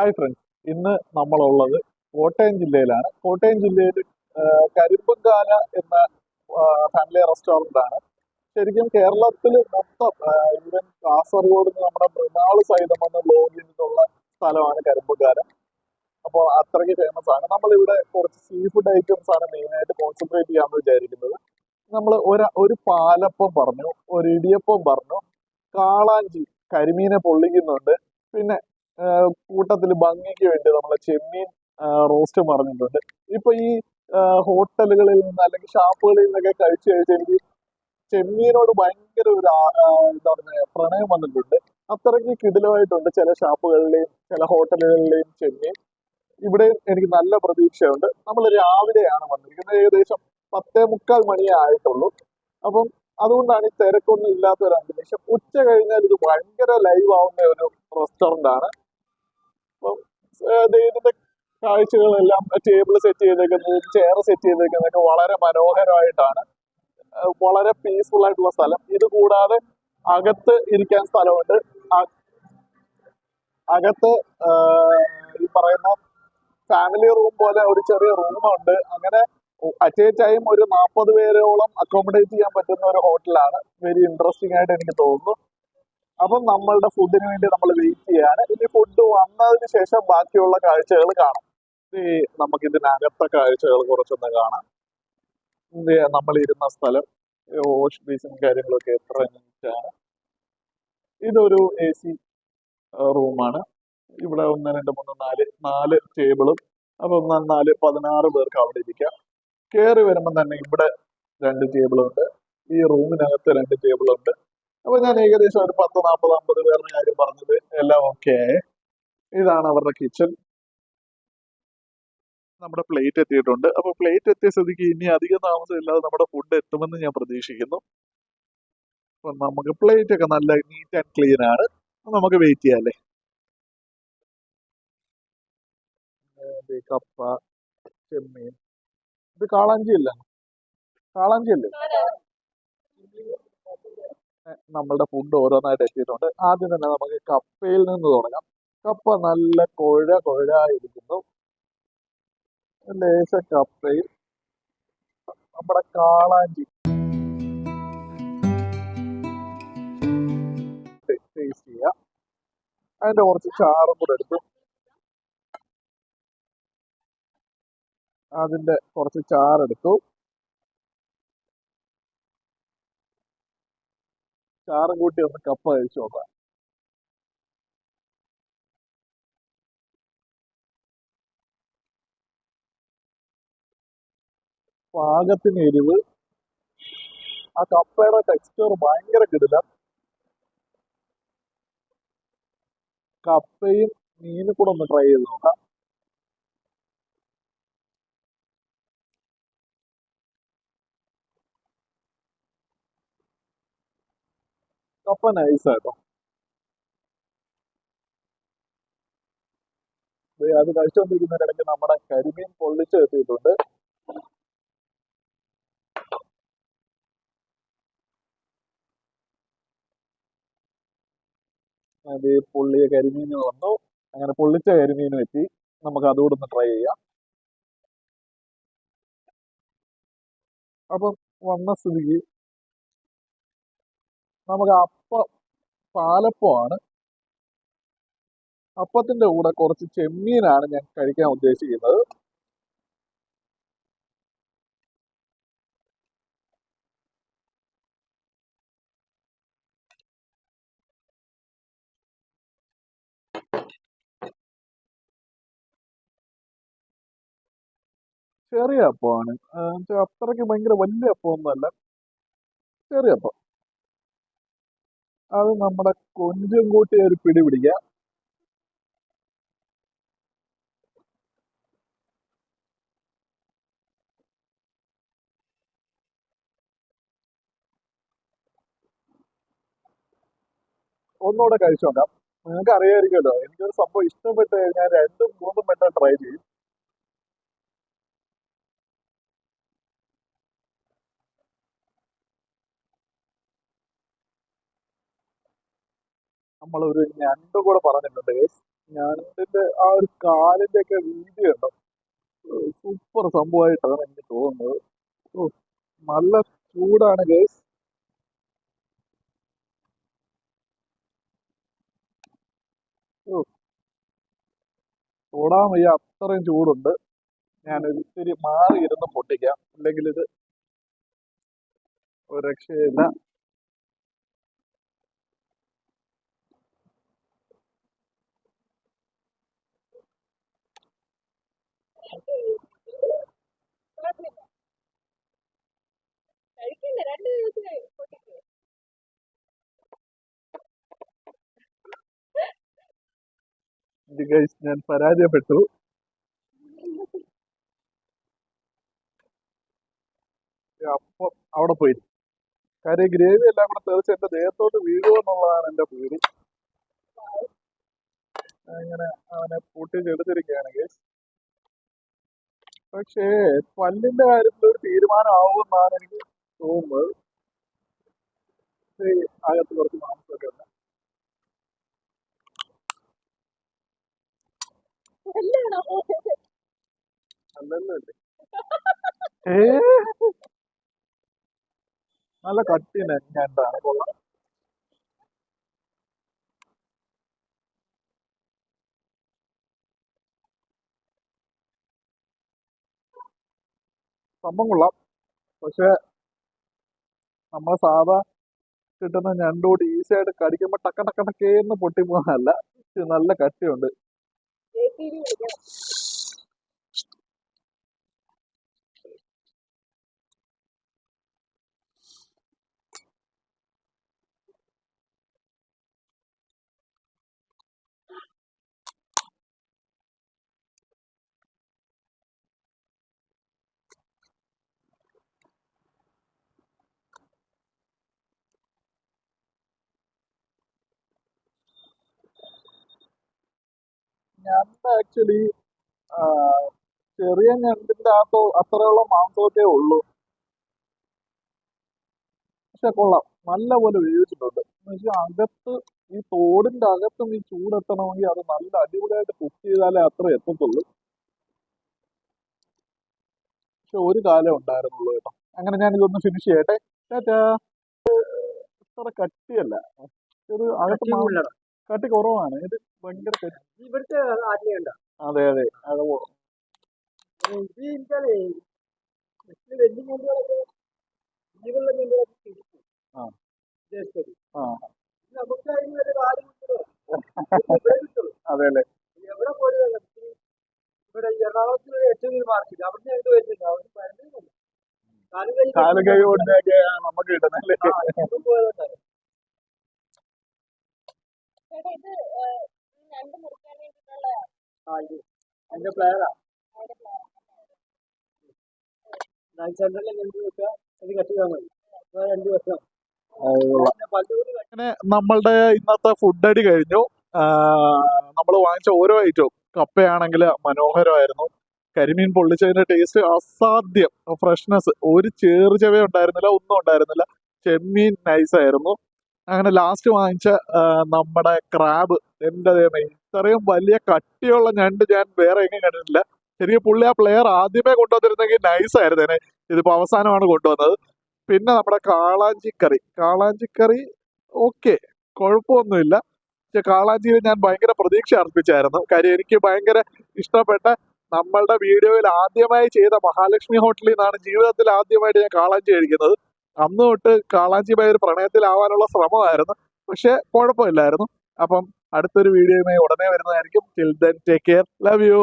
Hi friends ഇന്ന് നമ്മളുള്ളത് കോട്ടയം ജില്ലയിലാണ്. കോട്ടയം ജില്ലയിൽ കരിമ്പങ്കാല എന്ന ഫാമിലി റെസ്റ്റോറന്റ് ആണ്. ശരിക്കും കേരളത്തിൽ മൊത്തം ഈവൻ കാസർഗോഡ് നമ്മുടെ മൃണാൾ സഹിതം എന്ന ബ്ലോഗിൽ നിന്നുള്ള സ്ഥലമാണ് കരിമ്പങ്കാല. അപ്പോൾ അത്രയ്ക്ക് ഫേമസ് ആണ്. നമ്മളിവിടെ കുറച്ച് സീ ഫുഡ് ഐറ്റംസ് ആണ് മെയിനായിട്ട് കോൺസെൻട്രേറ്റ് ചെയ്യാമെന്ന് വിചാരിക്കുന്നത്. നമ്മൾ ഒരു ഒരു പാലപ്പം പറഞ്ഞു ഒരു ഇടിയപ്പം പറഞ്ഞു കാളാഞ്ചി കരിമീനെ പൊള്ളിക്കുന്നുണ്ട്. പിന്നെ കൂട്ടത്തിൽ ഭംഗിക്ക് വേണ്ടി നമ്മൾ ചെമ്മീൻ റോസ്റ്റ് പറഞ്ഞിട്ടുണ്ട്. ഇപ്പൊ ഈ ഹോട്ടലുകളിൽ നിന്ന് അല്ലെങ്കിൽ ഷാപ്പുകളിൽ നിന്നൊക്കെ കഴിച്ചു കഴിച്ച് എനിക്ക് ചെമ്മീനോട് ഭയങ്കര ഒരു എന്താ പറയുക പ്രണയം വന്നിട്ടുണ്ട്. അത്രയ്ക്ക് കിടിലമായിട്ടുണ്ട് ചില ഷാപ്പുകളിലെയും ചില ഹോട്ടലുകളിലെയും ചെമ്മീൻ. ഇവിടെ എനിക്ക് നല്ല പ്രതീക്ഷയുണ്ട്. നമ്മൾ രാവിലെയാണ് വന്നിരിക്കുന്നത്. ഏകദേശം പത്തേ മുക്കാൽ മണിയേ ആയിട്ടുള്ളൂ. അപ്പം അതുകൊണ്ടാണ് ഈ തിരക്കൊന്നും ഇല്ലാത്ത ഒരു അന്തരീക്ഷം. ഉച്ച കഴിഞ്ഞാൽ ഇത് ഭയങ്കര ലൈവ് ആവുന്ന ഒരു റെസ്റ്റോറന്റ് ആണ്. അപ്പം അദ്ദേഹത്തിന്റെ കാഴ്ചകളെല്ലാം ടേബിൾ സെറ്റ് ചെയ്തേക്കുന്നതും ചെയർ സെറ്റ് ചെയ്തേക്കുന്നതൊക്കെ വളരെ മനോഹരമായിട്ടാണ്. വളരെ പീസ്ഫുൾ ആയിട്ടുള്ള സ്ഥലം. ഇത് കൂടാതെ അകത്ത് ഇരിക്കാൻ സ്ഥലമുണ്ട്. അകത്ത് ഈ പറയുന്ന ഫാമിലി റൂം പോലെ ഒരു ചെറിയ റൂമുണ്ട് അങ്ങനെ അറ്റ് എ ടൈം ഒരു നാൽപ്പത് പേരോളം അക്കോമഡേറ്റ് ചെയ്യാൻ പറ്റുന്ന ഒരു ഹോട്ടലാണ് വെരി ഇൻട്രസ്റ്റിംഗ് ആയിട്ട് എനിക്ക് തോന്നുന്നു. അപ്പം നമ്മളുടെ ഫുഡിന് വേണ്ടി നമ്മൾ വെയിറ്റ് ചെയ്യാണ്. ഇനി ഫുഡ് വന്നതിന് ശേഷം ബാക്കിയുള്ള കാഴ്ചകൾ കാണാം. ഈ നമുക്ക് ഇതിനകത്തെ കാഴ്ചകൾ കുറച്ചൊന്ന് കാണാം. നമ്മൾ ഇരുന്ന സ്ഥലം വാഷ് ബേസും കാര്യങ്ങളൊക്കെ എത്ര നീറ്റാണ്. ഇതൊരു എ സി റൂമാണ്. ഇവിടെ ഒന്ന് രണ്ട് മൂന്ന് നാല് നാല് ടേബിളും. അപ്പൊ നാല് പതിനാറ് പേർക്ക് അവിടെ ഇരിക്കാം. കയറി വരുമ്പോൾ തന്നെ ഇവിടെ രണ്ട് ടേബിളുണ്ട്. ഈ റൂമിനകത്ത് രണ്ട് ടേബിളുണ്ട്. അപ്പൊ ഞാൻ ഏകദേശം ഒരു പത്ത് നാൽപ്പത് അമ്പത് പേരുടെ കാര്യം പറഞ്ഞത്. എല്ലാം ഓക്കെ ഇതാണ് അവരുടെ കിച്ചൺ നമ്മുടെ പ്ലേറ്റ് എത്തിയിട്ടുണ്ട്. അപ്പൊ പ്ലേറ്റ് എത്തിയ സ്ഥിതിക്ക് ഇനി അധികം താമസം ഇല്ലാതെ നമ്മുടെ ഫുഡ് എത്തുമെന്ന് ഞാൻ പ്രതീക്ഷിക്കുന്നു. അപ്പൊ നമുക്ക് പ്ലേറ്റ് ഒക്കെ നല്ല നീറ്റ് ആൻഡ് ക്ലീൻ ആണ്. നമുക്ക് വെയിറ്റ് ചെയ്യാല്ലേ കപ്പ ചെമ്മീൻ. ഇത് കാളാഞ്ചി അല്ല കാളാഞ്ചി അല്ലേ നമ്മളുടെ ഫുഡ് ഓരോന്നായിട്ട് എത്തിയിട്ടുണ്ട് ആദ്യം തന്നെ നമുക്ക് കപ്പയിൽ നിന്ന് തുടങ്ങാം. കപ്പ നല്ല കൊഴ ഇരിക്കുന്നു ലേശ കപ്പയിൽ. നമ്മുടെ കാളാഞ്ചി. അതിന്റെ കുറച്ച് ചാറും കൂടെ എടുത്തു. അതിന്റെ കുറച്ച് ചാറെടുത്തു ചാറും കൂട്ടി ഒന്ന് കപ്പ കഴിച്ചു നോക്കാം. പാകത്തിന് എരിവ്. ആ കപ്പയുടെ ടെക്സ്ചർ ഭയങ്കര കിടില. കപ്പയും മീനും കൂടെ ഒന്ന് ട്രൈ ചെയ്ത് നോക്കാം. കപ്പ നൈസ് ആട്ടോ ദേ അത് കഴിച്ചുകൊണ്ടിരിക്കുന്നതിനിടയ്ക്ക് നമ്മുടെ കരിമീൻ പൊള്ളിച്ച് എത്തിയിട്ടുണ്ട് അത് പൊള്ളിയ കരിമീൻ വന്നു. അങ്ങനെ പൊള്ളിച്ച കരിമീൻ എത്തി നമുക്ക് അതുകൂടെ ഒന്ന് ട്രൈ ചെയ്യാം. അപ്പം വന്ന സ്ഥിതിക്ക് നമുക്ക് അപ്പ പാലപ്പമാണ്. അപ്പത്തിന്റെ കൂടെ കുറച്ച് ചെമ്മീനാണ് ഞാൻ കഴിക്കാൻ ഉദ്ദേശിക്കുന്നത്. ചെറിയ അപ്പമാണ്. അത്രയ്ക്ക് ഭയങ്കര വലിയ അപ്പമൊന്നുമല്ല. ചെറിയ അപ്പം. അത് നമ്മുടെ കൊഞ്ചും കൂട്ടി ഒരു പിടി പിടിക്കാം. ഒന്നുകൂടെ കഴിച്ചു നോക്കാം. നിങ്ങൾക്ക് അറിയാമായിരിക്കുമല്ലോ എനിക്കൊരു സംഭവം ഇഷ്ടപ്പെട്ട് കഴിഞ്ഞാൽ രണ്ടും മൂന്നും വട്ടം ട്രൈ ചെയ്യും. നമ്മളൊരു ഞണ്ടും കൂടെ പറഞ്ഞിട്ടുണ്ട്. ഞണ്ടിന്റെ ആ ഒരു കാലിന്റെ ഒക്കെ വീഡിയോ ഉണ്ടോ സൂപ്പർ സംഭവമായിട്ടാണ് എനിക്ക് തോന്നുന്നത്. ഓ, നല്ല ചൂടാണ് ഗേസ് തൊടാൻ വയ്യ അത്രയും ചൂടുണ്ട്. ഞാൻ ഇത്തിരി മാറി ഇരുന്ന് പൊട്ടിക്കാം. അല്ലെങ്കിൽ ഇത് ഒരു രക്ഷയില്ല കഴിക്കണ്ട രണ്ട് ദിവസത്തിന് പൊട്ടിക്കോ ഇത് ഗൈസ് ഞാൻ പരാജയപ്പെട്ടു. അപ്പം അവിടെ പോയി. കാര്യം ഗ്രേവി എല്ലാം കൂടെ തെറിച്ച് എന്റെ ദേഹത്തോട്ട് വീഴുമോ എന്നുള്ളതാണ് എന്റെ പേടി. അങ്ങനെ അവനെ പൊട്ടിച്ചെടുത്തിരിക്കുകയാണ് ഗൈസ് പക്ഷേ പല്ലിന്റെ കാര്യത്തിൽ ഒരു തീരുമാനമാവുമെന്നാണ് എനിക്ക് തോന്നുന്നത്. അകത്ത് കുറച്ച് മാംസമൊക്കെ ഉണ്ട്. നല്ല കട്ടിനെ ഞാൻ കൊള്ളാം. സംഭവം കൊള്ളാം. പക്ഷെ നമ്മൾ സാധാ കിട്ടുന്ന ഞണ്ടോട് ഈസി ആയിട്ട് കടിക്കുമ്പോ ടക്ക ടക്ക ടക്കേന്ന് പൊട്ടിപ്പോകാനല്ല നല്ല കട്ടിയുണ്ട്. ഞണ്ട് ആക്ച്വലി ചെറിയ ഞണ്ടിന്റെ അകത്ത് അത്രയുള്ള മാംസമൊക്കെ ഉള്ളൂ. പക്ഷെ കൊള്ളാം. നല്ല നല്ലപോലെ വേവിച്ചിട്ടുണ്ട്. എന്നുവെച്ചാൽ അകത്ത് ഈ തോടിന്റെ അകത്തും ഈ ചൂടെത്തണമെങ്കിൽ അത് നല്ല അടിപൊളിയായിട്ട് കുക്ക് ചെയ്താലേ അത്ര എത്തത്തുള്ളൂ. പക്ഷെ ഒരു കാലം ഉണ്ടായിരുന്നുള്ളൂ കേട്ടോ. അങ്ങനെ ഞാൻ ഇതൊന്ന് ഫിനിഷ് ചെയ്യട്ടെ ഇത്ര കട്ടിയല്ല. ഇത് അകത്ത് കട്ടി കുറവാണ്. ഇത് ഭയങ്കര ഇവിടുത്തെ ആറ്റിലുണ്ട അതെ അതെ. അത്. ഇത് മറ്റു വലിയ ഞണ്ടുകളൊക്കെ ജീവനുള്ള ഞണ്ടുകളൊക്കെ തിരിച്ചു ആ. നമുക്ക് അതിന് ഒരു കാര്യം കിട്ടുമോ അതെ അല്ലേ എവിടെ പോയി ഇവിടെ എറണാകുളത്ത് ഏറ്റവും മാർക്കില്ല അവിടെ ഞങ്ങൾക്ക് വരുന്നില്ല അവിടെ വരുന്നില്ല കാലും കൈ കൊണ്ടൊക്കെ നമുക്ക് കിട്ടുന്നല്ലേ ഇതും അതിന്റെ പ്ലെയറാ അങ്ങനെ നമ്മളുടെ ഇന്നത്തെ ഫുഡ് അടി കഴിഞ്ഞു. നമ്മൾ വാങ്ങിച്ച ഓരോ ഐറ്റവും കപ്പയാണെങ്കിൽ മനോഹരമായിരുന്നു. കരിമീൻ പൊള്ളിച്ചതിന്റെ ടേസ്റ്റ് അസാധ്യം. ഫ്രഷ്നെസ് ഒരു ചേറ് ചെവ ഉണ്ടായിരുന്നില്ല ഒന്നും ഉണ്ടായിരുന്നില്ല. ചെമ്മീൻ നൈസ് ആയിരുന്നു. അങ്ങനെ ലാസ്റ്റ് വാങ്ങിച്ച നമ്മുടെ ക്രാബ് എന്റെ ദൈവമേ ഇത്രയും വലിയ കട്ടിയുള്ള ഞണ്ട് ഞാൻ വേറെ എങ്ങും കണ്ടിട്ടില്ല. ശരിക്കും പുള്ളി ആ പ്ലെയർ ആദ്യമേ കൊണ്ടുവന്നിരുന്നെങ്കിൽ നൈസ് ആയിരുന്നേനെ ഇതിപ്പോ അവസാനമാണ് കൊണ്ടുവന്നത്. പിന്നെ നമ്മുടെ കാളാഞ്ചിക്കറി കാളാഞ്ചിക്കറി ഓക്കെ കുഴപ്പമൊന്നുമില്ല പക്ഷെ കാളാഞ്ചിയിൽ ഞാൻ ഭയങ്കര പ്രതീക്ഷ അർപ്പിച്ചായിരുന്നു. കാര്യം എനിക്ക് ഭയങ്കര ഇഷ്ടപ്പെട്ട നമ്മളുടെ വീഡിയോയിൽ ആദ്യമായി ചെയ്ത മഹാലക്ഷ്മി ഹോട്ടലിൽ നിന്നാണ് ജീവിതത്തിൽ ആദ്യമായിട്ട് ഞാൻ കാളാഞ്ചി കഴിക്കുന്നത്. അന്ന് തൊട്ട് കാളാഞ്ചി ഭയ ഒരു പ്രണയത്തിലാവാനുള്ള ശ്രമമായിരുന്നു. പക്ഷെ കുഴപ്പമില്ലായിരുന്നു. അപ്പം അടുത്തൊരു വീഡിയോയുമായി ഉടനെ വരുന്നതായിരിക്കും. Till then take care love you